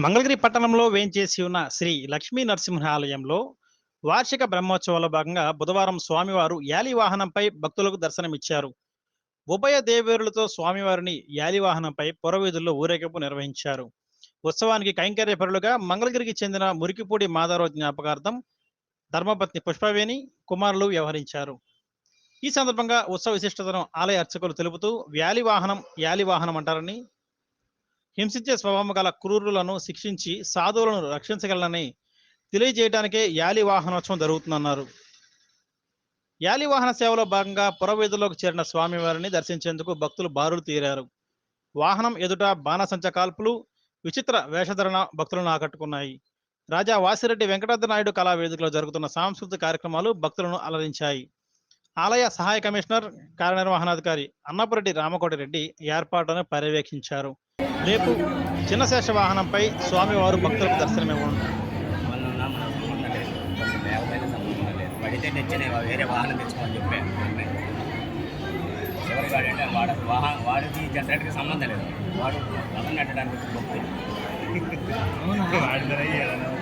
మంగళగిరి పట్టణంలో వేంచేసి ఉన్న శ్రీ లక్ష్మీ నరసింహ ఆలయంలో వార్షిక బ్రహ్మోత్సవాల భాగంగా బుధవారం స్వామివారు యాలి వాహనంపై భక్తులకు దర్శనమిచ్చారు. ఉభయ దేవేరులతో స్వామివారిని యాలి వాహనంపై పురవీధుల్లో ఊరేగింపు నిర్వహించారు. ఉత్సవానికి కైంకర్యపరులుగా మంగళగిరికి చెందిన మురికిపూడి మాధవరావు జ్ఞాపకార్థం ధర్మపత్ని పుష్పవేణి కుమారులు వ్యవహరించారు. ఈ సందర్భంగా ఉత్సవ విశిష్టతను ఆలయ అర్చకులు తెలుపుతూ వ్యాలి వాహనం యాలి వాహనం అంటారని హింసించే స్వభావం గల క్రూరులను శిక్షించి సాధువులను రక్షించగలనని తెలియజేయడానికే యాలి వాహనోత్సవం జరుగుతుందన్నారు. యాలి వాహన సేవలో భాగంగా పురవీధుల్లోకి చేరిన స్వామివారిని దర్శించేందుకు భక్తులు బారులు తీరారు. వాహనం ఎదుట బాణసంచ కాల్పులు విచిత్ర వేషధరణ భక్తులను ఆకట్టుకున్నాయి. రాజా వాసిరెడ్డి వెంకటాద్రి నాయుడు కళా వేదికలో జరుగుతున్న సాంస్కృతిక కార్యక్రమాలు భక్తులను అలరించాయి. ఆలయ సహాయ కమిషనర్ కార్యనిర్వహణాధికారి అన్నపురెడ్డి రామకోటి రెడ్డి ఏర్పాటును పర్యవేక్షించారు. రేపు చిన్న శేష వాహనంపై స్వామివారు భక్తులకు దర్శనమివ్వనున్నారు. లేదు పడితే తెచ్చినాయి వేరే వాహనం తెచ్చుకోమని చెప్పాను ఎవరి వాడంటే వాడ వాహనం వాడికి సంబంధం లేదు. వాడు భక్తులు ధర